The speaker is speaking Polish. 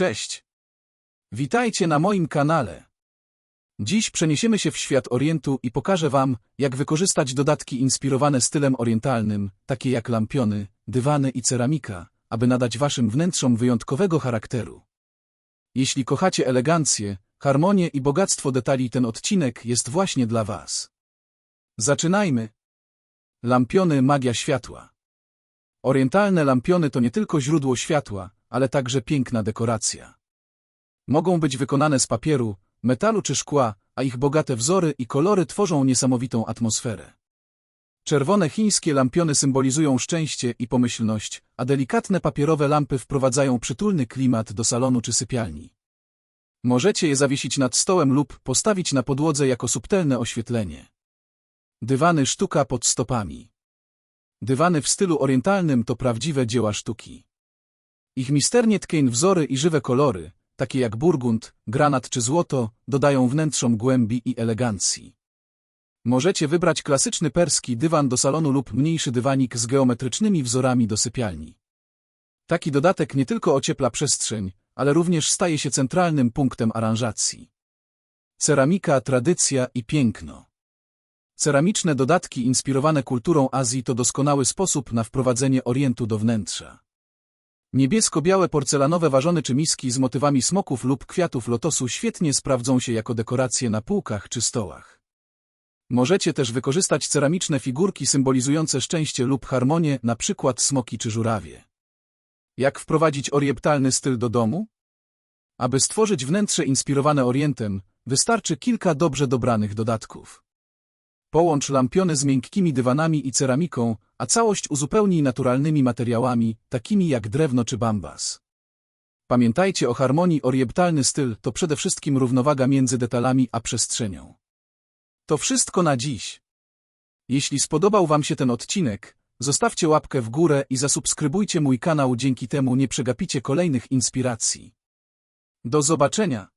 Cześć! Witajcie na moim kanale. Dziś przeniesiemy się w świat Orientu i pokażę Wam, jak wykorzystać dodatki inspirowane stylem orientalnym, takie jak lampiony, dywany i ceramika, aby nadać Waszym wnętrzom wyjątkowego charakteru. Jeśli kochacie elegancję, harmonię i bogactwo detali, ten odcinek jest właśnie dla Was. Zaczynajmy. Lampiony magia światła. Orientalne lampiony to nie tylko źródło światła, ale także piękna dekoracja. Mogą być wykonane z papieru, metalu czy szkła, a ich bogate wzory i kolory tworzą niesamowitą atmosferę. Czerwone chińskie lampiony symbolizują szczęście i pomyślność, a delikatne papierowe lampy wprowadzają przytulny klimat do salonu czy sypialni. Możecie je zawiesić nad stołem lub postawić na podłodze jako subtelne oświetlenie. Dywany sztuka pod stopami. Dywany w stylu orientalnym to prawdziwe dzieła sztuki. Ich misternie tkeń wzory i żywe kolory, takie jak burgund, granat czy złoto, dodają wnętrzom głębi i elegancji. Możecie wybrać klasyczny perski dywan do salonu lub mniejszy dywanik z geometrycznymi wzorami do sypialni. Taki dodatek nie tylko ociepla przestrzeń, ale również staje się centralnym punktem aranżacji. Ceramika, tradycja i piękno. Ceramiczne dodatki inspirowane kulturą Azji to doskonały sposób na wprowadzenie orientu do wnętrza. Niebiesko-białe porcelanowe ważony czy miski z motywami smoków lub kwiatów lotosu świetnie sprawdzą się jako dekoracje na półkach czy stołach. Możecie też wykorzystać ceramiczne figurki symbolizujące szczęście lub harmonię, na przykład smoki czy żurawie. Jak wprowadzić orientalny styl do domu? Aby stworzyć wnętrze inspirowane orientem, wystarczy kilka dobrze dobranych dodatków. Połącz lampiony z miękkimi dywanami i ceramiką, a całość uzupełnij naturalnymi materiałami, takimi jak drewno czy bambas. Pamiętajcie o harmonii orientalny styl to przede wszystkim równowaga między detalami a przestrzenią. To wszystko na dziś. Jeśli spodobał Wam się ten odcinek, zostawcie łapkę w górę i zasubskrybujcie mój kanał, dzięki temu nie przegapicie kolejnych inspiracji. Do zobaczenia!